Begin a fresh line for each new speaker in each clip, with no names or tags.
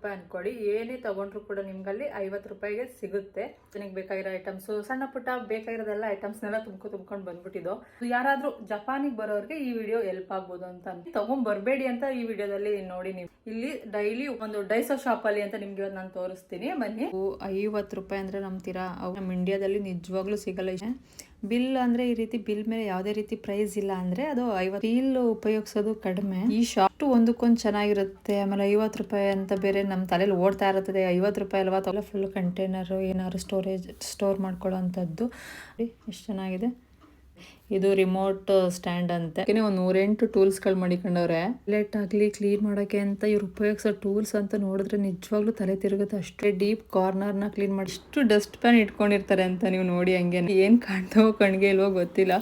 ರೂಪಾಯಿ ಅನ್ಕೊಳ್ಳಿ. ಏನೇ ತಗೊಂಡ್ರು ಕೂಡ ನಿಮ್ಗಲ್ಲಿ ಐವತ್ತು ರೂಪಾಯಿಗೆ ಸಿಗುತ್ತೆ. ನನಗೆ ಬೇಕಾಗಿರೋ ಐಟಮ್ಸ್ ಸಣ್ಣ ಪುಟ್ಟ ಬೇಕಾಗಿರೋದೆಲ್ಲ ಐಟಮ್ಸ್ನೆಲ್ಲ ತುಂಬ್ಕೊ ತುಂಬ್ಕೊಂಡು ಬಂದ್ಬಿಟ್ಟಿದ್ದು. ಯಾರಾದ್ರೂ ಜಪಾನಿಗೆ ಬರೋರಿಗೆ ಈ ವಿಡಿಯೋ ಹೆಲ್ಪ್ ಆಗ್ಬೋದು ಅಂತ ತಗೊಂಡ್ ಬರಬೇಡಿ ಅಂತ ಈ ವಿಡಿಯೋದಲ್ಲಿ ನೋಡಿ ನೀವು. ಇಲ್ಲಿ ಡೈಲಿ ಒಂದು ಡೈಸೋ ಶಾಪ್ ಅಲ್ಲಿ ಅಂತ ನಿಮ್ಗೆ ಇವತ್ತು ನಾನು ತೋರಿಸ್ತೀನಿ. ಬನ್ನಿ. ಐವತ್ತು ರೂಪಾಯಿ ಅಂದ್ರೆ ನಂಬ್ತೀರಾ? ಅವು ನಮ್ಮ ಇಂಡಿಯಾದಲ್ಲಿ ನಿಜವಾಗ್ಲೂ ಸಿಗಲ್ಲ ಬಿಲ್ ಅಂದ್ರೆ ಈ ರೀತಿ ಬಿಲ್ ಮೇಲೆ ಯಾವುದೇ ರೀತಿ ಪ್ರೈಸ್ ಇಲ್ಲ ಅಂದ್ರೆ ಅದು ಐವತ್ತು ಬಿಲ್ ಉಪಯೋಗಿಸೋದು ಕಡಿಮೆ. ಈ ಶಾಪ್ ಒಂದಕ್ಕೊಂದು ಚೆನ್ನಾಗಿರುತ್ತೆ. ಆಮೇಲೆ ಐವತ್ತು ರೂಪಾಯಿ ಅಂತ ಬೇರೆ ನಮ್ಮ ತಲೆಯಲ್ಲಿ ಓಡ್ತಾ ಇರುತ್ತದೆ ಐವತ್ತು ರೂಪಾಯಿ ಅಲ್ವಾ? ತಲೆ ಫುಲ್ ಕಂಟೈನರ್ ಏನಾದ್ರು ಸ್ಟೋರೇಜ್ ಸ್ಟೋರ್ ಮಾಡ್ಕೊಳ್ಳೋ ಅಂಥದ್ದು. ಎಷ್ಟು ಚೆನ್ನಾಗಿದೆ? ಇದು ರಿಮೋಟ್ ಸ್ಟ್ಯಾಂಡ್ ಅಂತೆ. ಯಾಕೆಂದ್ರೆ ಒಂದು ನೂರೆಂಟು ಟೂಲ್ಸ್ಗಳು ಮಾಡಿಕೊಂಡವ್ರೆ. ಲೆಟ್ ಆಗ್ಲಿ ಕ್ಲೀನ್ ಮಾಡೋಕೆ ಅಂತ ಇವ್ರು ಉಪಯೋಗಿಸೋ ಟೂಲ್ಸ್ ಅಂತ ನೋಡಿದ್ರೆ ನಿಜವಾಗ್ಲೂ ತಲೆ ತಿರುಗುತ್ತೆ ಅಷ್ಟೇ. ಡೀಪ್ ಕಾರ್ನರ್ನ ಕ್ಲೀನ್ ಮಾಡಿ ಅಷ್ಟು ಡಸ್ಟ್ ಪ್ಯಾನ್ ಇಟ್ಕೊಂಡಿರ್ತಾರೆ ಅಂತ ನೀವು ನೋಡಿ ಹಂಗೆ ಏನ್ ಕಾಣ್ತಾವೋ ಕಣ್ಗೆ ಇಲ್ವೋ ಗೊತ್ತಿಲ್ಲ.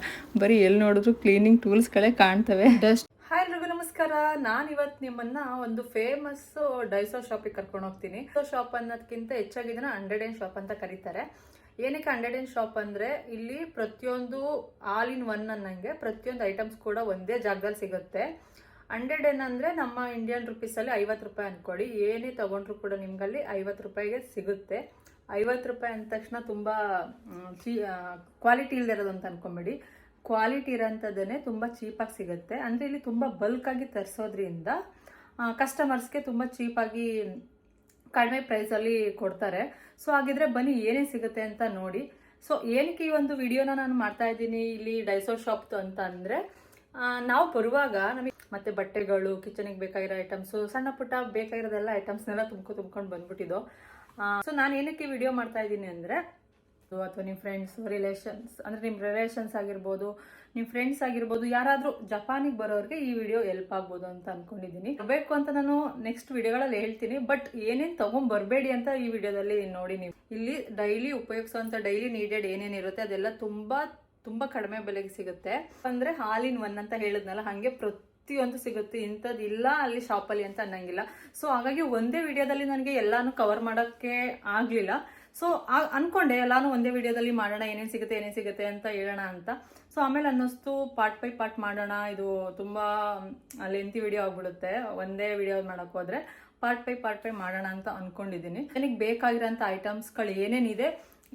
ಬರೀ ಎಲ್ಲಿ ನೋಡಿದ್ರು ಕ್ಲೀನಿಂಗ್ ಟೂಲ್ಸ್ ಗಳೇ ಕಾಣ್ತವೆ. ಡಸ್ಟ್ ಹಾಯ್ ಎಲ್ರಿಗೂ ನಮಸ್ಕಾರ. ನಾನು ಇವತ್ತು ನಿಮ್ಮನ್ನ ಒಂದು ಫೇಮಸ್ ಡೈಸೋ ಶಾಪಿಗೆ ಕರ್ಕೊಂಡು ಹೋಗ್ತೀನಿ. ಡೈಸೋ ಶಾಪ್ ಅನ್ನೋದಕ್ಕಿಂತ ಹೆಚ್ಚಾಗಿ ಇದನ್ನ ಹಂಡ್ರೆಡ್ ಆ್ಯಂಡ್ ಶಾಪ್ ಅಂತ ಕರೀತಾರೆ. ಏನಕ್ಕೆ ಹಂಡ್ರೆಡ್ ಆ್ಯಂಡ್ ಶಾಪ್ ಅಂದರೆ ಇಲ್ಲಿ ಪ್ರತಿಯೊಂದು ಆಲ್ ಇನ್ ಒನ್ ಅನ್ನಂಗೆ ಪ್ರತಿಯೊಂದು ಐಟಮ್ಸ್ ಕೂಡ ಒಂದೇ ಜಾಗದಲ್ಲಿ ಸಿಗುತ್ತೆ. ಹಂಡ್ರೆಡ್ ಏನಂದರೆ ನಮ್ಮ ಇಂಡಿಯನ್ ರುಪೀಸಲ್ಲಿ ಐವತ್ತು ರೂಪಾಯಿ ಅಂದ್ಕೊಳ್ಳಿ ಏನೇ ತೊಗೊಂಡ್ರು ಕೂಡ ನಿಮ್ಗಲ್ಲಿ ಐವತ್ತು ರೂಪಾಯಿಗೆ ಸಿಗುತ್ತೆ. ಐವತ್ತು ರೂಪಾಯಿ ಅಂದ ತಕ್ಷಣ ತುಂಬ ಕ್ವಾಲಿಟಿ ಇಲ್ದಿರೋದು ಅಂತ ಅನ್ಕೊಂಬಿಡಿ. ಕ್ವಾಲಿಟಿ ಇರೋಂಥದ್ದೇ ತುಂಬ ಚೀಪಾಗಿ ಸಿಗುತ್ತೆ. ಅಂದರೆ ಇಲ್ಲಿ ತುಂಬ ಬಲ್ಕಾಗಿ ತರಿಸೋದ್ರಿಂದ ಕಸ್ಟಮರ್ಸ್ಗೆ ತುಂಬ ಚೀಪಾಗಿ ಕಡಿಮೆ ಪ್ರೈಸಲ್ಲಿ ಕೊಡ್ತಾರೆ. ಸೊ ಹಾಗಿದ್ರೆ ಬನ್ನಿ ಏನೇನು ಸಿಗುತ್ತೆ ಅಂತ ನೋಡಿ. ಸೊ ಏನಕ್ಕೆ ಈ ಒಂದು ವಿಡಿಯೋನ ನಾನು ಮಾಡ್ತಾ ಇದ್ದೀನಿ, ಇಲ್ಲಿ ಡೈಸೋ ಶಾಪ್ದು ಅಂತ ಅಂದರೆ ನಾವು ಬರುವಾಗ ನಮಗೆ ಮತ್ತೆ ಬಟ್ಟೆಗಳು ಕಿಚನಿಗೆ ಬೇಕಾಗಿರೋ ಐಟಮ್ಸು ಸಣ್ಣ ಪುಟ್ಟ ಬೇಕಾಗಿರೋದೆಲ್ಲ ಐಟಮ್ಸ್ನೆಲ್ಲ ತುಂಬ್ಕೊ, ತುಂಬ್ಕೊಂಡು ಬಂದ್ಬಿಟ್ಟಿದ್ದು. ಸೊ ನಾನು ಏನಕ್ಕೆ ವಿಡಿಯೋ ಮಾಡ್ತಾ ಇದ್ದೀನಿ ಅಂದರೆ ಅಥವಾ ನಿಮ್ಮ ಫ್ರೆಂಡ್ಸ್ ರಿಲೇಷನ್ಸ್ ಅಂದರೆ ನಿಮ್ಮ ರಿಲೇಷನ್ಸ್ ಆಗಿರ್ಬೋದು ನಿಮ್ಮ ಫ್ರೆಂಡ್ಸ್ ಆಗಿರ್ಬೋದು, ಯಾರಾದರೂ ಜಪಾನಿಗೆ ಬರೋರಿಗೆ ಈ ವಿಡಿಯೋ ಹೆಲ್ಪ್ ಆಗ್ಬೋದು ಅಂತ ಅನ್ಕೊಂಡಿದ್ದೀನಿ ಬರಬೇಕು ಅಂತ ನಾನು ನೆಕ್ಸ್ಟ್ ವಿಡಿಯೋಗಳಲ್ಲಿ ಹೇಳ್ತೀನಿ ಬಟ್ ಏನೇನು ತಗೊಂಡ್ ಬರಬೇಡಿ ಅಂತ ಈ ವಿಡಿಯೋದಲ್ಲಿ ನೋಡಿ ನೀವು. ಇಲ್ಲಿ ಡೈಲಿ ಉಪಯೋಗಿಸುವಂಥ ಡೈಲಿ ನೀಡೆಡ್ ಏನೇನಿರುತ್ತೆ, ಅದೆಲ್ಲ ತುಂಬಾ ತುಂಬಾ ಕಡಿಮೆ ಬೆಲೆಗೆ ಸಿಗುತ್ತೆ. ಅಂದ್ರೆ ಹಾಲಿನ್ ಒನ್ ಅಂತ ಹೇಳಿದ್ನಲ್ಲ, ಹಾಗೆ ಪ್ರತಿಯೊಂದು ಸಿಗುತ್ತೆ. ಇಂಥದ್ದು ಇಲ್ಲ ಅಲ್ಲಿ ಶಾಪಲ್ಲಿ ಅಂತ ಅನ್ನಂಗಿಲ್ಲ. ಸೊ ಹಾಗಾಗಿ ಒಂದೇ ವಿಡಿಯೋದಲ್ಲಿ ನನಗೆ ಎಲ್ಲಾನು ಕವರ್ ಮಾಡೋಕ್ಕೆ ಆಗಲಿಲ್ಲ. ಸೊ ಅನ್ಕೊಂಡೆ ಎಲ್ಲಾನು ಒಂದೇ ವಿಡಿಯೋದಲ್ಲಿ ಮಾಡೋಣ, ಏನೇನು ಸಿಗುತ್ತೆ ಏನೇನು ಸಿಗುತ್ತೆ ಅಂತ ಹೇಳೋಣ ಅಂತ. ಸೊ ಆಮೇಲೆ ಅನ್ನಿಸ್ತು ಪಾರ್ಟ್ ಬೈ ಪಾರ್ಟ್ ಮಾಡೋಣ. ಇದು ತುಂಬ ಲೆಂತಿ ವಿಡಿಯೋ ಆಗ್ಬಿಡುತ್ತೆ. ಒಂದೇ ವಿಡಿಯೋ ಮಾಡೋಕೆ ಹೋದ್ರೆ ಪಾರ್ಟ್ ಬೈ ಪಾರ್ಟ್ ಬೈ ಮಾಡೋಣ ಅಂತ ಅನ್ಕೊಂಡಿದ್ದೀನಿ ನನಗೆ ಬೇಕಾಗಿರೋಂಥ ಐಟಮ್ಸ್ಗಳು ಏನೇನಿದೆ,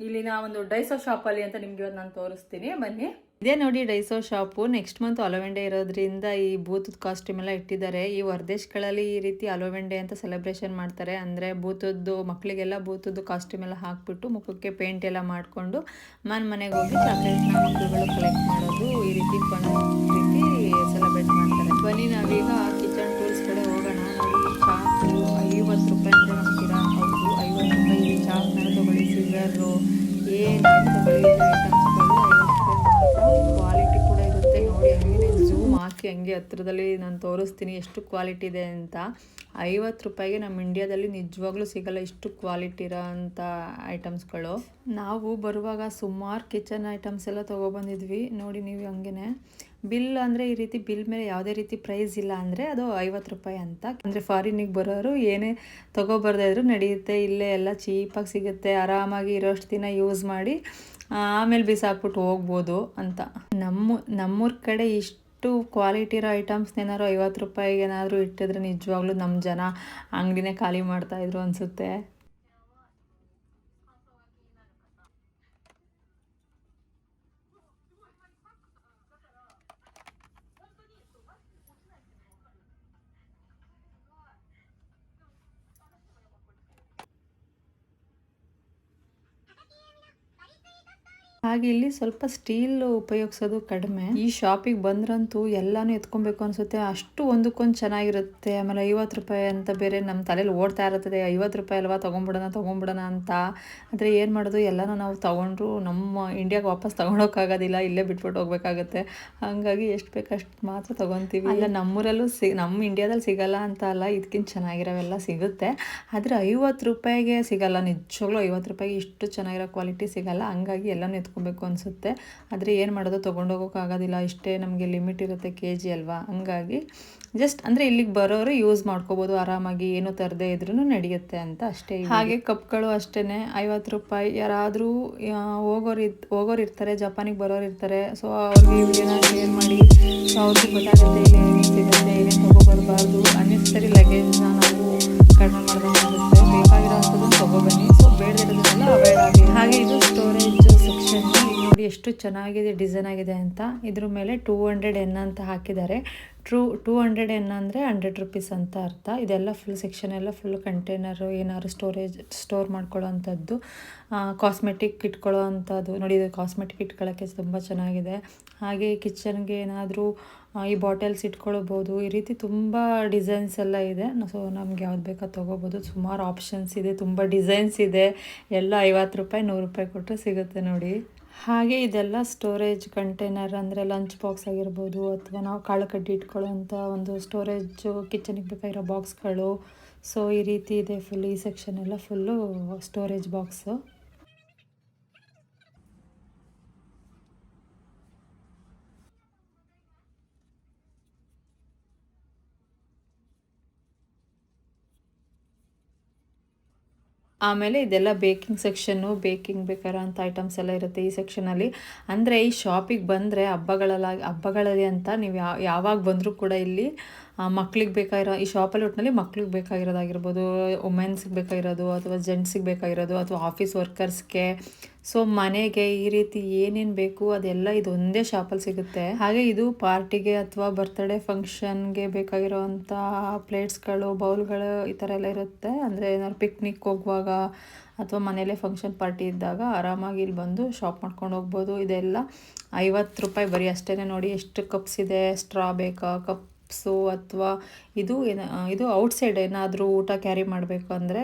ಇಲ್ಲಿನ ಒಂದು ಡೈಸೋ ಶಾಪಲ್ಲಿ ಅಂತ ನಿಮ್ಗೆ ಇವತ್ತು ನಾನು ತೋರಿಸ್ತೀನಿ. ಬನ್ನಿ. ಇದೇ ನೋಡಿ ಡೈಸೋ ಶಾಪು ನೆಕ್ಸ್ಟ್ ಮಂತ್ ಅಲೋವೆಂಡೆ ಇರೋದ್ರಿಂದ ಈ ಬೂತದ ಕಾಸ್ಟ್ಯೂಮ್ ಎಲ್ಲ ಇಟ್ಟಿದ್ದಾರೆ. ಈ ಹೊರದೇಶಗಳಲ್ಲಿ ಈ ರೀತಿ ಅಲೋವೆಂಡೆ ಅಂತ ಸೆಲೆಬ್ರೇಷನ್ ಮಾಡ್ತಾರೆ. ಅಂದರೆ ಬೂತದ್ದು ಮಕ್ಕಳಿಗೆಲ್ಲ ಬೂತದ್ದು ಕಾಸ್ಟ್ಯೂಮ್ ಎಲ್ಲ ಹಾಕ್ಬಿಟ್ಟು ಮುಖಕ್ಕೆ ಪೇಂಟ್ ಎಲ್ಲ ಮಾಡಿಕೊಂಡು ಮನೆ ಮನೆಗೆ ಹೋಗಿ ಚಾಕ್ಲೇಟ್ನ ಮಕ್ಕಳುಗಳು ಕಲೆಕ್ಟ್ ಮಾಡೋದು ಈ ರೀತಿ ರೀತಿ ಸೆಲೆಬ್ರೇಟ್ ಮಾಡ್ತಾರೆ. ಬನ್ನಿ ನಾವೀಗ ಕಿಚನ್ ಟೂಲ್ಸ್ ಕಡೆ ಹೋಗೋಣ. ನೋಡಿ ಚಾಕು ಐವತ್ತು ರೂಪಾಯಿ ಅಂತ ಹೌದು. ಐವತ್ತು ರೂಪಾಯಿ ಚಾಕ್ನ ತಗೊಳ್ಳಿ ಸಿಗರು ಏನು ಹಾಕಿ ಹಂಗೆ ಹತ್ರದಲ್ಲಿ ನಾನು ತೋರಿಸ್ತೀನಿ ಎಷ್ಟು ಕ್ವಾಲಿಟಿ ಇದೆ ಅಂತ. ಐವತ್ತು ರೂಪಾಯಿಗೆ ನಮ್ಮ ಇಂಡಿಯಾದಲ್ಲಿ ನಿಜವಾಗ್ಲೂ ಸಿಗಲ್ಲ ಇಷ್ಟು ಕ್ವಾಲಿಟಿ ಇರೋ ಅಂಥ ಐಟಮ್ಸ್ಗಳು. ನಾವು ಬರುವಾಗ ಸುಮಾರು ಕಿಚನ್ ಐಟಮ್ಸ್ ಎಲ್ಲ ತೊಗೊಬಂದಿದ್ವಿ. ನೋಡಿ ನೀವು ಹಂಗೆ ಬಿಲ್ ಅಂದರೆ ಈ ರೀತಿ ಬಿಲ್ ಮೇಲೆ ಯಾವುದೇ ರೀತಿ ಪ್ರೈಸ್ ಇಲ್ಲ ಅಂದರೆ ಅದು ಐವತ್ತು ರೂಪಾಯಿ ಅಂತ. ಅಂದರೆ ಫಾರಿನಿಗೆ ಬರೋರು ಏನೇ ಇದ್ರೂ ನಡೆಯುತ್ತೆ, ಇಲ್ಲೇ ಎಲ್ಲ ಚೀಪಾಗಿ ಸಿಗುತ್ತೆ, ಆರಾಮಾಗಿ ಇರೋಷ್ಟು ದಿನ ಯೂಸ್ ಮಾಡಿ, ಆಮೇಲೆ ಬಿಸಾಕ್ಬಿಟ್ಟು ಹೋಗ್ಬೋದು ಅಂತ. ನಮ್ಮ ನಮ್ಮೂರ ಕಡೆ ಇಷ್ಟು ಕ್ವಾಲಿಟಿ ಇರೋ ಐಟಮ್ಸ್ ಏನಾದ್ರು ಐವತ್ತು ರೂಪಾಯಿಗೆ ಏನಾದರೂ ಇಟ್ಟಿದ್ರೆ ನಿಜವಾಗ್ಲೂ ನಮ್ಮ ಜನ ಅಂಗಡಿನೇ ಖಾಲಿ ಮಾಡ್ತಾಯಿದ್ರು ಅನಿಸುತ್ತೆ. ಹಾಗೆ ಇಲ್ಲಿ ಸ್ವಲ್ಪ ಸ್ಟೀಲ್ ಉಪಯೋಗಿಸೋದು ಕಡಿಮೆ. ಈ ಶಾಪಿಗೆ ಬಂದ್ರಂತೂ ಎಲ್ಲಾನು ಎತ್ಕೊಬೇಕು ಅನ್ಸುತ್ತೆ. ಅಷ್ಟು ಒಂದಕ್ಕೊಂದು ಚೆನ್ನಾಗಿರುತ್ತೆ. ಆಮೇಲೆ ಐವತ್ತು ರೂಪಾಯಿ ಅಂತ ಬೇರೆ ನಮ್ಮ ತಲೆಯಲ್ಲಿ ಓಡ್ತಾ ಇರುತ್ತದೆ ಐವತ್ತು ರೂಪಾಯಿ ಅಲ್ವಾ ತೊಗೊಂಬಿಡೋಣ ತೊಗೊಂಬಿಡೋಣ ಅಂತ. ಆದರೆ ಏನು ಮಾಡೋದು? ಎಲ್ಲನೂ ನಾವು ತೊಗೊಂಡ್ರು ನಮ್ಮ ಇಂಡಿಯಾಗೆ ವಾಪಸ್ ತೊಗೊಂಡೋಕ್ಕಾಗೋದಿಲ್ಲ ಇಲ್ಲೇ ಬಿಟ್ಬಿಟ್ಟು ಹೋಗ್ಬೇಕಾಗತ್ತೆ. ಹಾಗಾಗಿ ಎಷ್ಟು ಬೇಕಷ್ಟು ಮಾತ್ರ ತೊಗೊತೀವಿ. ಅಲ್ಲ ನಮ್ಮೂರಲ್ಲೂ ಸಿ ನಮ್ಮ ಇಂಡಿಯಾದಲ್ಲಿ ಸಿಗಲ್ಲ ಅಂತ ಅಲ್ಲ. ಇದಕ್ಕಿಂತ ಚೆನ್ನಾಗಿರೋವೆಲ್ಲ ಸಿಗುತ್ತೆ. ಆದರೆ ಐವತ್ತು ರೂಪಾಯಿಗೆ ಸಿಗಲ್ಲ. ನಿಜವಾಗ್ಲೂ ಐವತ್ತು ರೂಪಾಯಿಗೆ ಇಷ್ಟು ಚೆನ್ನಾಗಿರೋ ಕ್ವಾಲಿಟಿ ಸಿಗಲ್ಲ. ಹಂಗಾಗಿ ಎಲ್ಲನೂ ಮಾಡ್ಸ್ಕೊಬೇಕು ಅನಿಸುತ್ತೆ. ಆದರೆ ಏನು ಮಾಡೋದು? ತೊಗೊಂಡೋಗೋಕ್ಕಾಗೋದಿಲ್ಲ ಇಷ್ಟೇ ನಮಗೆ ಲಿಮಿಟ್ ಇರುತ್ತೆ ಕೆ ಜಿ ಅಲ್ವಾ? ಹಂಗಾಗಿ ಜಸ್ಟ್ ಅಂದರೆ ಇಲ್ಲಿಗೆ ಬರೋರು ಯೂಸ್ ಮಾಡ್ಕೋಬೋದು. ಆರಾಮಾಗಿ ಏನು ತರದೇ ಇದ್ರೂ ನಡೆಯುತ್ತೆ ಅಂತ ಅಷ್ಟೇ ಹಾಗೆ ಕಪ್ಗಳು ಅಷ್ಟೇ ಐವತ್ತು ರೂಪಾಯಿ ಯಾರಾದರೂ ಹೋಗೋರು ಇದ್, ಹೋಗೋರು ಇರ್ತಾರೆ. ಜಪಾನಿಗೆ ಬರೋರು ಇರ್ತಾರೆ. ಸೊ ಅವ್ರಿಗೆ ವಿಡಿಯೋನ ಶೇರ್ ಮಾಡಿ. ಸೊ ಅವ್ರಿಗೆ ಗೊತ್ತಾಗುತ್ತೆ ಏನೇನಿರುತ್ತೆ ಏನೇನು ಲಗೇಜ್ನ ನಾವು ಕಡಿಮೆ ಮಾಡಿದಂಗೆ ತೊಗೊಬನ್ನಿ. ಸೊ ಆಗಿ. ಹಾಗೆ ಇದು ಸ್ಟೋರೇಜ್ vision. ಮಾಡಬೇಕಾಗುತ್ತೆ ಎಷ್ಟು ಚೆನ್ನಾಗಿದೆ ಡಿಸೈನ್ ಆಗಿದೆ ಅಂತ. ಇದ್ರ ಮೇಲೆ ಟೂ ಹಂಡ್ರೆಡ್ ಎನ್ ಅಂತ ಹಾಕಿದ್ದಾರೆ. ಟ್ರೂ ಟೂ ಹಂಡ್ರೆಡ್ ಎನ್ ಅಂದರೆ ಹಂಡ್ರೆಡ್ ರುಪೀಸ್ ಅಂತ ಅರ್ಥ. ಇದೆಲ್ಲ ಫುಲ್ ಸೆಕ್ಷನ್ ಎಲ್ಲ ಫುಲ್ ಕಂಟೈನರು ಏನಾದ್ರು ಸ್ಟೋರೇಜ್ ಸ್ಟೋರ್ ಮಾಡ್ಕೊಳ್ಳೋ ಅಂಥದ್ದು ಕಾಸ್ಮೆಟಿಕ್ ಇಟ್ಕೊಳ್ಳೋ ಅಂಥದ್ದು ನೋಡಿ, ಇದು ಕಾಸ್ಮೆಟಿಕ್ ಇಟ್ಕೊಳ್ಳೋಕ್ಕೆ ತುಂಬ ಚೆನ್ನಾಗಿದೆ. ಹಾಗೆ ಕಿಚನ್ಗೆ ಏನಾದರೂ ಈ ಬಾಟಲ್ಸ್ ಇಟ್ಕೊಳ್ಬೋದು. ಈ ರೀತಿ ತುಂಬ ಡಿಸೈನ್ಸ್ ಎಲ್ಲ ಇದೆ. ಸೊ ನಮ್ಗೆ ಯಾವ್ದು ಬೇಕಾ ತೊಗೋಬೋದು. ಸುಮಾರು ಆಪ್ಷನ್ಸ್ ಇದೆ. ತುಂಬ ಡಿಸೈನ್ಸ್ ಇದೆ. ಎಲ್ಲ ಐವತ್ತು ರೂಪಾಯಿ, ನೂರು ರೂಪಾಯಿ ಕೊಟ್ಟರೆ ಸಿಗುತ್ತೆ ನೋಡಿ. ಹಾಗೆ ಇದೆಲ್ಲ ಸ್ಟೋರೇಜ್ ಕಂಟೈನರ್ ಅಂದರೆ ಲಂಚ್ ಬಾಕ್ಸ್ ಆಗಿರ್ಬೋದು ಅಥವಾ ನಾವು ಕಾಳು ಕಡ್ಡಿ ಇಟ್ಕೊಳ್ಳೋಂಥ ಒಂದು ಸ್ಟೋರೇಜು ಕಿಚನಿಗೆ ಬೇಕಾಗಿರೋ ಬಾಕ್ಸ್ಗಳು ಸೊ ಈ ರೀತಿ ಇದೆ ಫುಲ್ ಈ ಸೆಕ್ಷನ್ ಎಲ್ಲ ಫುಲ್ಲು ಸ್ಟೋರೇಜ್ ಬಾಕ್ಸು ಆಮೇಲೆ ಇದೆಲ್ಲ ಬೇಕಿಂಗ್ ಸೆಕ್ಷನ್ನು, ಬೇಕಿಂಗ್ ಅಂತ ಐಟಮ್ಸ್ ಎಲ್ಲ ಇರುತ್ತೆ ಈ ಸೆಕ್ಷನಲ್ಲಿ ಅಂದರೆ ಈ ಶಾಪಿಗೆ ಬಂದರೆ ಹಬ್ಬಗಳಲ್ಲ, ಹಬ್ಬಗಳಲ್ಲಿ ಅಂತ ನೀವು ಯಾವ ಯಾವಾಗ ಬಂದರೂ ಕೂಡ ಇಲ್ಲಿ ಮಕ್ಳಿಗೆ ಬೇಕಾಗಿರೋ, ಈ ಶಾಪಲ್ಲಿ ಒಟ್ಟಿನಲ್ಲಿ ಮಕ್ಳಿಗೆ ಬೇಕಾಗಿರೋದಾಗಿರ್ಬೋದು ವುಮೆನ್ಸ್ಗೆ ಬೇಕಾಗಿರೋದು ಅಥವಾ ಜೆಂಟ್ಸಿಗೆ ಬೇಕಾಗಿರೋದು ಅಥವಾ ಆಫೀಸ್ ವರ್ಕರ್ಸ್ಗೆ ಸೊ ಮನೆಗೆ ಈ ರೀತಿ ಏನೇನು ಬೇಕು ಅದೆಲ್ಲ ಇದು ಒಂದೇ ಶಾಪಲ್ಲಿ ಸಿಗುತ್ತೆ. ಹಾಗೆ ಇದು ಪಾರ್ಟಿಗೆ ಅಥವಾ ಬರ್ತ್ಡೇ ಫಂಕ್ಷನ್ಗೆ ಬೇಕಾಗಿರೋವಂಥ ಪ್ಲೇಟ್ಸ್ಗಳು ಬೌಲ್ಗಳು ಈ ಥರ ಎಲ್ಲ ಇರುತ್ತೆ. ಅಂದರೆ ಏನಾದ್ರು ಪಿಕ್ನಿಕ್ ಹೋಗುವಾಗ ಅಥವಾ ಮನೆಯಲ್ಲೇ ಫಂಕ್ಷನ್ ಪಾರ್ಟಿ ಇದ್ದಾಗ ಆರಾಮಾಗಿ ಇಲ್ಲಿ ಬಂದು ಶಾಪ್ ಮಾಡ್ಕೊಂಡು ಹೋಗ್ಬೋದು. ಇದೆಲ್ಲ ಐವತ್ತು ರೂಪಾಯಿ ಬರೀ ಅಷ್ಟೇ ನೋಡಿ, ಎಷ್ಟು ಕಪ್ಸ್ ಇದೆ ಸ್ಟ್ರಾ ಬೇಕಾ ಕಪ್ ಕಪ್ಸು ಅಥವಾ ಇದು ಏನು ಇದು ಔಟ್ಸೈಡ್ ಏನಾದರೂ ಊಟ ಕ್ಯಾರಿ ಮಾಡಬೇಕು ಅಂದರೆ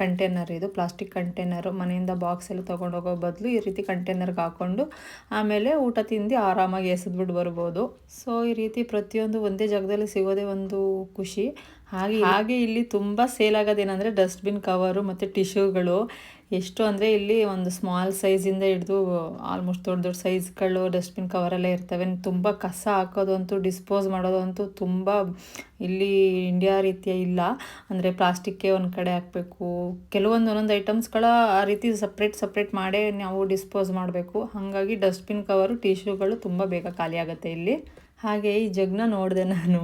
ಕಂಟೈನರ್ ಇದು ಪ್ಲಾಸ್ಟಿಕ್ ಕಂಟೈನರು ಮನೆಯಿಂದ ಬಾಕ್ಸ್ ತೊಗೊಂಡೋಗೋ ತೊಗೊಂಡು ಹೋಗೋ ಬದಲು ಈ ರೀತಿ ಕಂಟೈನರ್ಗೆ ಹಾಕ್ಕೊಂಡು ಆಮೇಲೆ ಊಟ ತಿಂದು ಆರಾಮಾಗಿ ಎಸೆದ್ಬಿಟ್ಟು ಬರ್ಬೋದು. ಸೊ ಈ ರೀತಿ ಪ್ರತಿಯೊಂದು ಒಂದೇ ಜಾಗದಲ್ಲಿ ಸಿಗೋದೇ ಒಂದು ಖುಷಿ. ಹಾಗೆ ಹಾಗೆ ಇಲ್ಲಿ ತುಂಬ ಸೇಲ್ ಆಗೋದೇನೆಂದರೆ ಡಸ್ಟ್ಬಿನ್ ಕವರು ಮತ್ತು ಟಿಶ್ಯೂಗಳು ಎಷ್ಟು ಅಂದರೆ ಇಲ್ಲಿ ಒಂದು ಸ್ಮಾಲ್ ಸೈಜಿಂದ ಹಿಡಿದು ಆಲ್ಮೋಸ್ಟ್ ದೊಡ್ಡ ದೊಡ್ಡ ಸೈಜ್ಗಳು ಡಸ್ಟ್ಬಿನ್ ಕವರೆಲ್ಲ ಇರ್ತವೆ. ತುಂಬ ಕಸ ಹಾಕೋದಂತೂ ಡಿಸ್ಪೋಸ್ ಮಾಡೋದಂತೂ ತುಂಬ ಇಲ್ಲಿ ಇಂಡಿಯಾ ರೀತಿಯ ಇಲ್ಲ. ಅಂದರೆ ಪ್ಲಾಸ್ಟಿಕ್ಕೇ ಒಂದು ಕಡೆ ಹಾಕಬೇಕು. ಕೆಲವೊಂದು ಒಂದೊಂದು ಐಟಮ್ಸ್ಗಳ ಆ ರೀತಿ ಸಪ್ರೇಟ್ ಸಪ್ರೇಟ್ ಮಾಡೇ ನಾವು ಡಿಸ್ಪೋಸ್ ಮಾಡಬೇಕು. ಹಾಗಾಗಿ ಡಸ್ಟ್ಬಿನ್ ಕವರು ಟಿಶ್ಯೂಗಳು ತುಂಬ ಬೇಗ ಖಾಲಿ ಆಗುತ್ತೆ ಇಲ್ಲಿ. ಹಾಗೆ ಈ ಜಗ್ನ ನೋಡಿದೆ ನಾನು.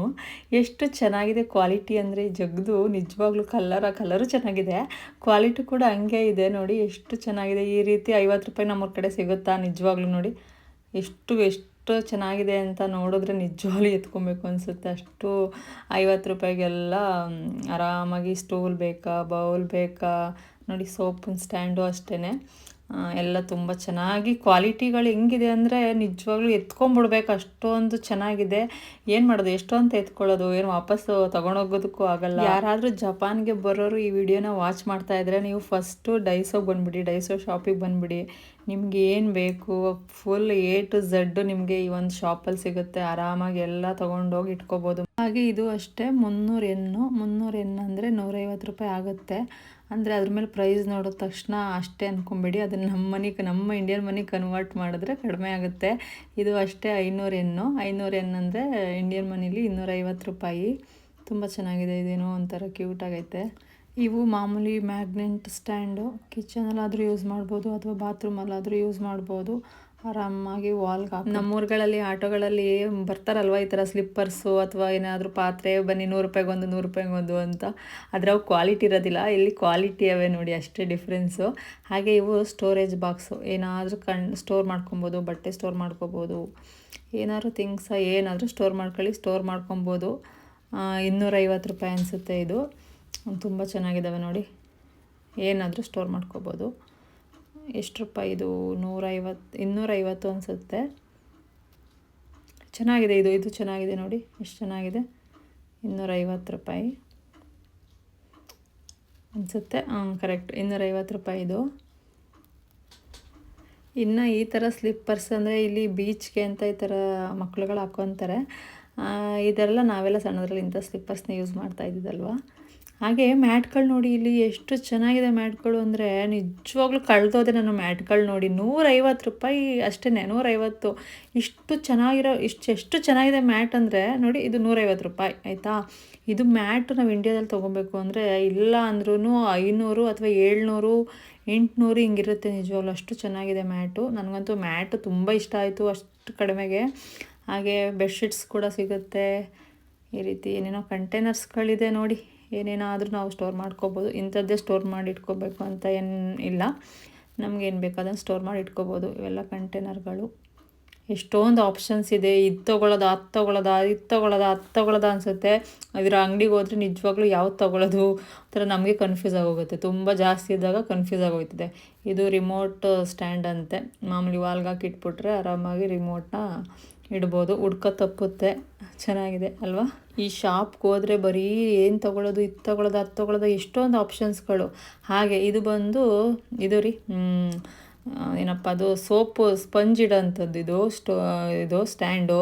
ಎಷ್ಟು ಚೆನ್ನಾಗಿದೆ ಕ್ವಾಲಿಟಿ ಅಂದರೆ ಈ ಜಗ್ದು. ನಿಜವಾಗ್ಲೂ ಕಲ್ಲರ ಕಲರು ಚೆನ್ನಾಗಿದೆ. ಕ್ವಾಲಿಟಿ ಕೂಡ ಹಂಗೆ ಇದೆ ನೋಡಿ. ಎಷ್ಟು ಚೆನ್ನಾಗಿದೆ. ಈ ರೀತಿ ಐವತ್ತು ರೂಪಾಯಿ ನಮ್ಮ ಕಡೆ ಸಿಗುತ್ತಾ ನಿಜವಾಗ್ಲೂ ನೋಡಿ. ಎಷ್ಟು ಎಷ್ಟು ಚೆನ್ನಾಗಿದೆ ಅಂತ ನೋಡಿದ್ರೆ ನಿಜವಾಗ್ಲೂ ಎತ್ಕೊಬೇಕು ಅನಿಸುತ್ತೆ. ಅಷ್ಟು ಐವತ್ತು ರೂಪಾಯಿಗೆಲ್ಲ ಆರಾಮಾಗಿ ಸ್ಟೂಲ್ ಬೇಕಾ ಬೌಲ್ ಬೇಕಾ? ನೋಡಿ ಸೋಪಿನ ಸ್ಟ್ಯಾಂಡು ಅಷ್ಟೇ ಎಲ್ಲ ತುಂಬ ಚೆನ್ನಾಗಿ ಕ್ವಾಲಿಟಿಗಳು ಹೆಂಗಿದೆ ಅಂದರೆ ನಿಜವಾಗ್ಲೂ ಎತ್ಕೊಂಡ್ಬಿಡ್ಬೇಕು ಅಷ್ಟೊಂದು ಚೆನ್ನಾಗಿದೆ. ಏನು ಮಾಡೋದು? ಎಷ್ಟು ಅಂತ ಎತ್ಕೊಳ್ಳೋದು? ಏನು ವಾಪಸ್ಸು ತೊಗೊಂಡೋಗೋದಕ್ಕೂ ಆಗಲ್ಲ. ಯಾರಾದರೂ ಜಪಾನ್ಗೆ ಬರೋರು ಈ ವಿಡಿಯೋನ ವಾಚ್ ಮಾಡ್ತಾ ಇದ್ರೆ ನೀವು ಫಸ್ಟು ಡೈಸೋಗೆ ಬಂದುಬಿಡಿ. ಡೈಸೋ ಶಾಪಿಗೆ ಬಂದುಬಿಡಿ. ನಿಮಗೆ ಏನು ಬೇಕು? ಫುಲ್ ಎ ಟು ಝಡ್ಡು ನಿಮಗೆ ಈ ಒಂದು ಶಾಪಲ್ಲಿ ಸಿಗುತ್ತೆ. ಆರಾಮಾಗಿ ಎಲ್ಲ ತೊಗೊಂಡೋಗಿ ಇಟ್ಕೋಬೋದು. ಹಾಗೆ ಇದು ಅಷ್ಟೇ. ಮುನ್ನೂರು ಎನ್ನು. ಮುನ್ನೂರು ಎನ್ನು ಅಂದರೆ ನೂರೈವತ್ತು ರೂಪಾಯಿ ಆಗುತ್ತೆ. ಅಂದರೆ ಅದ್ರ ಮೇಲೆ ಪ್ರೈಸ್ ನೋಡಿದ ತಕ್ಷಣ ಅಷ್ಟೇ ಅಂದ್ಕೊಂಬೇಡಿ ಅದನ್ನು ನಮ್ಮ ಮನೆಗೆ ನಮ್ಮ ಇಂಡಿಯನ್ ಮನಿಗೆ ಕನ್ವರ್ಟ್ ಮಾಡಿದ್ರೆ ಕಡಿಮೆ ಆಗುತ್ತೆ. ಇದು ಅಷ್ಟೇ ಐನೂರು ಎನ್ನು ಐನೂರು ಎನ್ ಅಂದರೆ ಇಂಡಿಯನ್ ಮನೀಲಿ ಇನ್ನೂರೈವತ್ತು ರೂಪಾಯಿ. ತುಂಬ ಚೆನ್ನಾಗಿದೆ ಇದೇನೋ ಒಂಥರ ಕ್ಯೂಟ್ ಆಗೈತೆ. ಇವು ಮಾಮೂಲಿ ಮ್ಯಾಗ್ನೆಂಟ್ ಸ್ಟ್ಯಾಂಡು ಕಿಚನಲ್ಲಾದರೂ ಯೂಸ್ ಮಾಡ್ಬೋದು ಅಥವಾ ಬಾತ್ರೂಮಲ್ಲಾದರೂ ಯೂಸ್ ಮಾಡ್ಬೋದು. ಆರಾಮಾಗಿ ವಾಲ್ಗೆ ನಮ್ಮೂರುಗಳಲ್ಲಿ ಆಟೋಗಳಲ್ಲಿ ಬರ್ತಾರಲ್ವ ಈ ಥರ ಸ್ಲಿಪ್ಪರ್ಸು ಅಥವಾ ಏನಾದರೂ ಪಾತ್ರೆ, ಬನ್ನಿ ನೂರು ರೂಪಾಯಿಗೊಂದು ನೂರು ರೂಪಾಯಿಗೊಂದು ಅಂತ. ಆದರೆ ಅವು ಕ್ವಾಲಿಟಿ ಇರೋದಿಲ್ಲ. ಇಲ್ಲಿ ಕ್ವಾಲಿಟಿ ಅವೇ ನೋಡಿ ಅಷ್ಟೇ ಡಿಫ್ರೆನ್ಸು. ಹಾಗೆ ಇವು ಸ್ಟೋರೇಜ್ ಬಾಕ್ಸು. ಏನಾದರೂ ಕಣ್, ಸ್ಟೋರ್ ಮಾಡ್ಕೊಬೋದು, ಬಟ್ಟೆ ಸ್ಟೋರ್ ಮಾಡ್ಕೊಬೋದು. ಏನಾದರೂ ಥಿಂಗ್ಸ ಏನಾದರೂ ಸ್ಟೋರ್ ಮಾಡ್ಕೊಳ್ಳಿ, ಸ್ಟೋರ್ ಮಾಡ್ಕೊಬೋದು. ಇನ್ನೂರೈವತ್ತು ರೂಪಾಯಿ ಅನಿಸುತ್ತೆ ಇದು. ತುಂಬ ಚೆನ್ನಾಗಿದ್ದಾವೆ ನೋಡಿ. ಏನಾದರೂ ಸ್ಟೋರ್ ಮಾಡ್ಕೋಬೋದು. ಎಷ್ಟು ರೂಪಾಯಿ ಇದು? ನೂರೈವತ್ತು ಇನ್ನೂರೈವತ್ತು ಅನಿಸುತ್ತೆ. ಚೆನ್ನಾಗಿದೆ ಇದು ಇದು ಚೆನ್ನಾಗಿದೆ ನೋಡಿ, ಎಷ್ಟು ಚೆನ್ನಾಗಿದೆ. ಇನ್ನೂರೈವತ್ತು ರೂಪಾಯಿ. ಅನಿಸುತ್ತೆ? ಹಾಂ ಕರೆಕ್ಟ್ ಇನ್ನೂರೈವತ್ತು ರೂಪಾಯಿ ಇದು. ಇನ್ನು ಈ ಥರ ಸ್ಲಿಪ್ಪರ್ಸ್ ಅಂದರೆ ಇಲ್ಲಿ ಬೀಚ್ಗೆ ಅಂತ ಈ ಥರ ಮಕ್ಳುಗಳು ಹಾಕ್ಕೊತಾರೆ ಇದೆಲ್ಲ ನಾವೆಲ್ಲ ಸಣ್ಣದ್ರಲ್ಲಿ ಇಂಥ ಸ್ಲಿಪ್ಪರ್ಸ್ನ ಯೂಸ್ ಮಾಡ್ತಾ ಇದ್ದಿದ್ದಲ್ವ? ಹಾಗೆ ಮ್ಯಾಟ್ಗಳು ನೋಡಿ ಇಲ್ಲಿ ಎಷ್ಟು ಚೆನ್ನಾಗಿದೆ ಮ್ಯಾಟ್ಗಳು ಅಂದರೆ ನಿಜವಾಗ್ಲೂ ಕಳೆದೋದೆ ನಾನು ಮ್ಯಾಟ್ಗಳು ನೋಡಿ. ನೂರೈವತ್ತು ರೂಪಾಯಿ ಅಷ್ಟೇ ನೂರೈವತ್ತು. ಇಷ್ಟು ಚೆನ್ನಾಗಿರೋ, ಇಷ್ಟು, ಎಷ್ಟು ಚೆನ್ನಾಗಿದೆ ಮ್ಯಾಟ್ ಅಂದರೆ ನೋಡಿ ಇದು ನೂರೈವತ್ತು ರೂಪಾಯಿ, ಆಯಿತಾ? ಇದು ಮ್ಯಾಟ್ ನಾವು ಇಂಡಿಯಾದಲ್ಲಿ ತೊಗೊಬೇಕು ಅಂದರೆ ಇಲ್ಲ ಅಂದ್ರೂ ಐನೂರು ಅಥವಾ ಏಳ್ನೂರು, ಎಂಟುನೂರು ಹಿಂಗಿರುತ್ತೆ ನಿಜವಾಗ್ಲೂ. ಅಷ್ಟು ಚೆನ್ನಾಗಿದೆ ಮ್ಯಾಟು. ನನಗಂತೂ ಮ್ಯಾಟ್ ತುಂಬ ಇಷ್ಟ ಆಯಿತು, ಅಷ್ಟು ಕಡಿಮೆಗೆ. ಹಾಗೆ ಬೆಡ್ಶೀಟ್ಸ್ ಕೂಡ ಸಿಗುತ್ತೆ. ಈ ರೀತಿ ಏನೇನೋ ಕಂಟೈನರ್ಸ್ಗಳಿದೆ ನೋಡಿ. ಏನೇನಾದರೂ ನಾವು ಸ್ಟೋರ್ ಮಾಡ್ಕೋಬೋದು. ಇಂಥದ್ದೇ ಸ್ಟೋರ್ ಮಾಡಿ ಇಟ್ಕೋಬೇಕು ಅಂತ ಏನು ಇಲ್ಲ. ನಮಗೇನು ಅದನ್ನು ಸ್ಟೋರ್ ಮಾಡಿ ಇಟ್ಕೋಬೋದು. ಇವೆಲ್ಲ ಕಂಟೈನರ್ಗಳು ಎಷ್ಟೊಂದು ಆಪ್ಷನ್ಸ್ ಇದೆ. ಇದು ತೊಗೊಳೋದು, ಅದು ತೊಗೊಳೋದ, ಇದು ತೊಗೊಳೋದ, ಅದು ತೊಗೊಳೋದ ಅನಿಸುತ್ತೆ. ಇದರ ಅಂಗಡಿಗೆ ಹೋದರೆ ನಿಜವಾಗ್ಲೂ ಯಾವ್ದು ತೊಗೊಳೋದು? ಥರ ನಮಗೆ ಕನ್ಫ್ಯೂಸ್ ಆಗೋಗುತ್ತೆ. ತುಂಬ ಜಾಸ್ತಿ ಇದ್ದಾಗ ಕನ್ಫ್ಯೂಸ್ ಆಗೋಗ್ತದೆ ಇದು ರಿಮೋಟ್ ಸ್ಟ್ಯಾಂಡ್ ಅಂತೆ. ಮಾಮೂಲಿ ವಾಲ್ಗೆ ಹಾಕಿ ಇಟ್ಬಿಟ್ರೆ ಆರಾಮಾಗಿ ರಿಮೋಟ್ನ ಇಡ್ಬೋದು. ಹುಡ್ಕ ತಪ್ಪುತ್ತೆ. ಚೆನ್ನಾಗಿದೆ, ಅಲ್ವಾ? ಈ ಶಾಪ್ಗೆ ಹೋದರೆ ಬರೀ ಏನು ತೊಗೊಳೋದು, ಇದು ತೊಗೊಳೋದು, ಅದು ತೊಗೊಳೋದು, ಎಷ್ಟೊಂದು ಆಪ್ಷನ್ಸ್ಗಳು ಹಾಗೆ ಇದು ಬಂದು, ಇದು ರೀ ಏನಪ್ಪ, ಅದು ಸೋಪು, ಸ್ಪಂಜ್ ಇಡೋಂಥದ್ದು ಇದು, ಸ್ಟೋ, ಇದು, ಸ್ಟ್ಯಾಂಡು.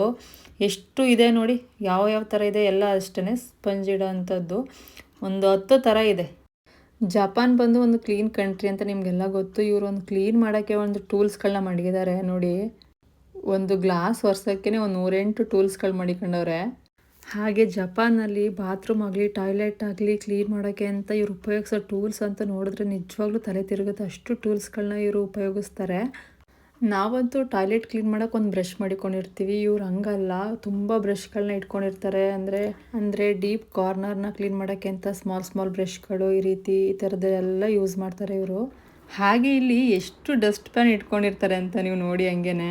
ಎಷ್ಟು ಇದೆ ನೋಡಿ, ಯಾವ ಯಾವ ಥರ ಇದೆ ಎಲ್ಲ ಅಷ್ಟೇ ಸ್ಪಂಜ್ ಇಡೋಂಥದ್ದು. ಒಂದು ಹತ್ತು ಥರ ಇದೆ. ಜಪಾನ್ ಬಂದು ಒಂದು ಕ್ಲೀನ್ ಕಂಟ್ರಿ ಅಂತ ನಿಮಗೆಲ್ಲ ಗೊತ್ತು. ಇವರು ಒಂದು ಕ್ಲೀನ್ ಮಾಡೋಕ್ಕೆ ಒಂದು ಟೂಲ್ಸ್ಗಳನ್ನ ಮಡಗಿದ್ದಾರೆ ನೋಡಿ. ಒಂದು ಗ್ಲಾಸ್ ಒರ್ಸೋಕ್ಕೆ ಒಂದು ನೂರೆಂಟು ಟೂಲ್ಸ್ಗಳು ಮಡಿಕೊಂಡವ್ರೆ. ಹಾಗೆ ಜಪಾನಲ್ಲಿ ಬಾತ್ರೂಮ್ ಆಗಲಿ, ಟಾಯ್ಲೆಟ್ ಆಗಲಿ, ಕ್ಲೀನ್ ಮಾಡೋಕ್ಕೆ ಅಂತ ಇವರು ಉಪಯೋಗಿಸೋ ಟೂಲ್ಸ್ ಅಂತ ನೋಡಿದ್ರೆ ನಿಜವಾಗ್ಲೂ ತಲೆ ತಿರುಗುತ್ತೆ. ಅಷ್ಟು ಟೂಲ್ಸ್ಗಳನ್ನ ಇವರು ಉಪಯೋಗಿಸ್ತಾರೆ. ನಾವಂತೂ ಟಾಯ್ಲೆಟ್ ಕ್ಲೀನ್ ಮಾಡೋಕೆ ಒಂದು ಬ್ರಷ್ ಮಾಡಿಕೊಂಡಿರ್ತೀವಿ. ಇವ್ರು ಹಂಗಲ್ಲ. ತುಂಬ ಬ್ರಷ್ಗಳನ್ನ ಇಟ್ಕೊಂಡಿರ್ತಾರೆ. ಅಂದರೆ ಅಂದರೆ ಡೀಪ್ ಕಾರ್ನರ್ನ ಕ್ಲೀನ್ ಮಾಡೋಕ್ಕೆ ಅಂತ ಸ್ಮಾಲ್ ಸ್ಮಾಲ್ ಬ್ರಷ್ಗಳು ಈ ರೀತಿ ಈ ಥರದ್ದೆಲ್ಲ ಯೂಸ್ ಮಾಡ್ತಾರೆ ಇವರು. ಹಾಗೆ ಇಲ್ಲಿ ಎಷ್ಟು ಡಸ್ಟ್ ಪ್ಯಾನ್ ಇಟ್ಕೊಂಡಿರ್ತಾರೆ ಅಂತ ನೀವು ನೋಡಿ ಹಂಗೇನೆ.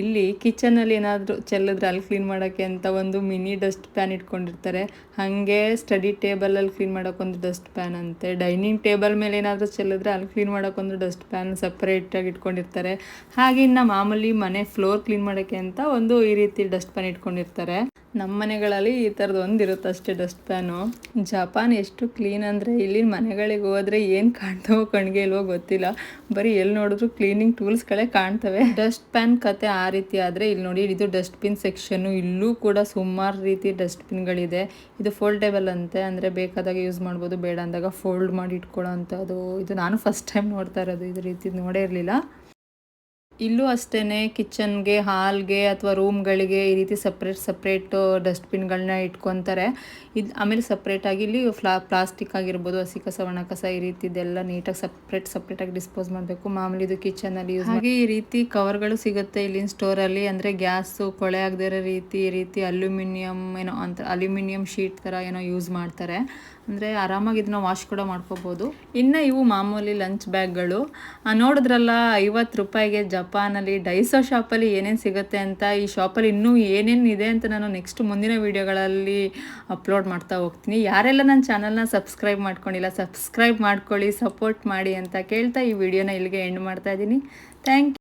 ಇಲ್ಲಿ ಕಿಚನಲ್ಲಿ ಏನಾದರೂ ಚೆಲ್ಲಿದ್ರೆ ಅಲ್ಲಿ ಕ್ಲೀನ್ ಮಾಡೋಕ್ಕೆ ಅಂತ ಒಂದು ಮಿನಿ ಡಸ್ಟ್ ಪ್ಯಾನ್ ಇಟ್ಕೊಂಡಿರ್ತಾರೆ. ಹಾಗೆ ಸ್ಟಡಿ ಟೇಬಲಲ್ಲಿ ಕ್ಲೀನ್ ಮಾಡೋಕ್ಕೊಂದು ಡಸ್ಟ್ ಪ್ಯಾನ್ ಅಂತೆ. ಡೈನಿಂಗ್ ಟೇಬಲ್ ಮೇಲೆ ಏನಾದರೂ ಚೆಲ್ಲಿದ್ರೆ ಅಲ್ಲಿ ಕ್ಲೀನ್ ಮಾಡೋಕ್ಕೊಂದು ಡಸ್ಟ್ ಪ್ಯಾನ್ ಸಪ್ರೇಟಾಗಿ ಇಟ್ಕೊಂಡಿರ್ತಾರೆ. ಹಾಗೆ ಇನ್ನು ಮಾಮೂಲಿ ಮನೆ ಫ್ಲೋರ್ ಕ್ಲೀನ್ ಮಾಡೋಕ್ಕೆ ಅಂತ ಒಂದು ಈ ರೀತಿ ಡಸ್ಟ್ ಪ್ಯಾನ್ ಇಟ್ಕೊಂಡಿರ್ತಾರೆ. ನಮ್ಮ ಮನೆಗಳಲ್ಲಿ ಈ ಥರದ್ದು ಒಂದು ಇರುತ್ತೆ ಅಷ್ಟೇ ಡಸ್ಟ್ ಪ್ಯಾನು ಜಪಾನ್ ಎಷ್ಟು ಕ್ಲೀನ್ ಅಂದರೆ ಇಲ್ಲಿ ಮನೆಗಳಿಗೆ ಹೋದರೆ ಏನು ಕಾಣ್ತಾವೋ ಕಣ್ಗೆ ಇಲ್ವೋ ಗೊತ್ತಿಲ್ಲ. ಬರೀ ಎಲ್ಲಿ ನೋಡಿದ್ರು ಕ್ಲೀನಿಂಗ್ ಟೂಲ್ಸ್ಗಳೇ ಕಾಣ್ತವೆ. ಡಸ್ಟ್ ಪ್ಯಾನ್ ಕತೆ ಆ ರೀತಿ ಆದರೆ ಇಲ್ಲಿ ನೋಡಿ ಇದು ಡಸ್ಟ್ಬಿನ್ ಸೆಕ್ಷನ್ನು ಇಲ್ಲೂ ಕೂಡ ಸುಮಾರು ರೀತಿ ಡಸ್ಟ್ಬಿನ್ಗಳಿದೆ ಇದು ಫೋಲ್ಡೇಬಲ್ ಅಂತೆ. ಅಂದರೆ ಬೇಕಾದಾಗ ಯೂಸ್ ಮಾಡ್ಬೋದು, ಬೇಡ ಅಂದಾಗ ಫೋಲ್ಡ್ ಮಾಡಿ ಇಟ್ಕೊಳ್ಳೋ ಅಂಥದ್ದು. ಇದು ನಾನು ಫಸ್ಟ್ ಟೈಮ್ ನೋಡ್ತಾ ಇರೋದು. ಇದು ರೀತಿ ನೋಡೇ ಇರಲಿಲ್ಲ. ಇಲ್ಲೂ ಅಷ್ಟೇ ಕಿಚನ್ಗೆ ಹಾಲ್ಗೆ ಅಥವಾ ರೂಮ್ಗಳಿಗೆ ಈ ರೀತಿ ಸಪ್ರೇಟ್ ಸಪ್ರೇಟ್ ಡಸ್ಟ್ಬಿನ್ಗಳನ್ನ ಇಟ್ಕೊತಾರೆ. ಇದು ಆಮೇಲೆ ಸಪ್ರೇಟಾಗಿ ಇಲ್ಲಿ ಫ್ಲಾ ಪ್ಲಾಸ್ಟಿಕ್ ಆಗಿರ್ಬೋದು ಹಸಿ ಕಸ ಒಣ ಕಸ ಈ ರೀತಿದೆಲ್ಲ ನೀಟಾಗಿ ಸಪ್ರೇಟ್ ಸಪ್ರೇಟಾಗಿ ಡಿಸ್ಪೋಸ್ ಮಾಡಬೇಕು. ಮಾಮೂಲಿ ಇದು ಕಿಚನಲ್ಲಿ ಯೂಸ್ ಹಾಗೆ ಈ ರೀತಿ ಕವರ್ಗಳು ಸಿಗುತ್ತೆ ಇಲ್ಲಿನ ಸ್ಟೋರಲ್ಲಿ. ಅಂದರೆ ಗ್ಯಾಸು ಕೊಳೆ ಆಗದಿರೋ ಇರೋ ರೀತಿ ಈ ರೀತಿ ಅಲ್ಯೂಮಿನಿಯಂ ಏನೋ ಅಂತ ಅಲ್ಯೂಮಿನಿಯಂ ಶೀಟ್ ಥರ ಏನೋ ಯೂಸ್ ಮಾಡ್ತಾರೆ. ಅಂದರೆ ಆರಾಮಾಗಿ ಇದನ್ನ ವಾಶ್ ಕೂಡ ಮಾಡ್ಕೋಬೋದು. ಇನ್ನು ಇವು ಮಾಮೂಲಿ ಲಂಚ್ ಬ್ಯಾಗ್ಗಳು. ನೋಡಿದ್ರಲ್ಲ ಐವತ್ತು ರೂಪಾಯಿಗೆ ಜಪಾನಲ್ಲಿ ಡೈಸೋ ಶಾಪಲ್ಲಿ ಏನೇನು ಸಿಗುತ್ತೆ ಅಂತ, ಈ ಶಾಪಲ್ಲಿ ಇನ್ನೂ ಏನೇನು ಇದೆ ಅಂತ ನಾನು ನೆಕ್ಸ್ಟ್ ಮುಂದಿನ ವೀಡಿಯೋಗಳಲ್ಲಿ ಅಪ್ಲೋಡ್ ಮಾಡ್ತಾ ಹೋಗ್ತೀನಿ. ಯಾರೆಲ್ಲ ನನ್ನ ಚಾನಲ್ನ ಸಬ್ಸ್ಕ್ರೈಬ್ ಮಾಡ್ಕೊಂಡಿಲ್ಲ ಸಬ್ಸ್ಕ್ರೈಬ್ ಮಾಡ್ಕೊಳ್ಳಿ ಸಪೋರ್ಟ್ ಮಾಡಿ ಅಂತ ಕೇಳ್ತಾ ಈ ವಿಡಿಯೋನ ಇಲ್ಲಿಗೆ ಎಂಡ್ ಮಾಡ್ತಾ ಇದ್ದೀನಿ. ಥ್ಯಾಂಕ್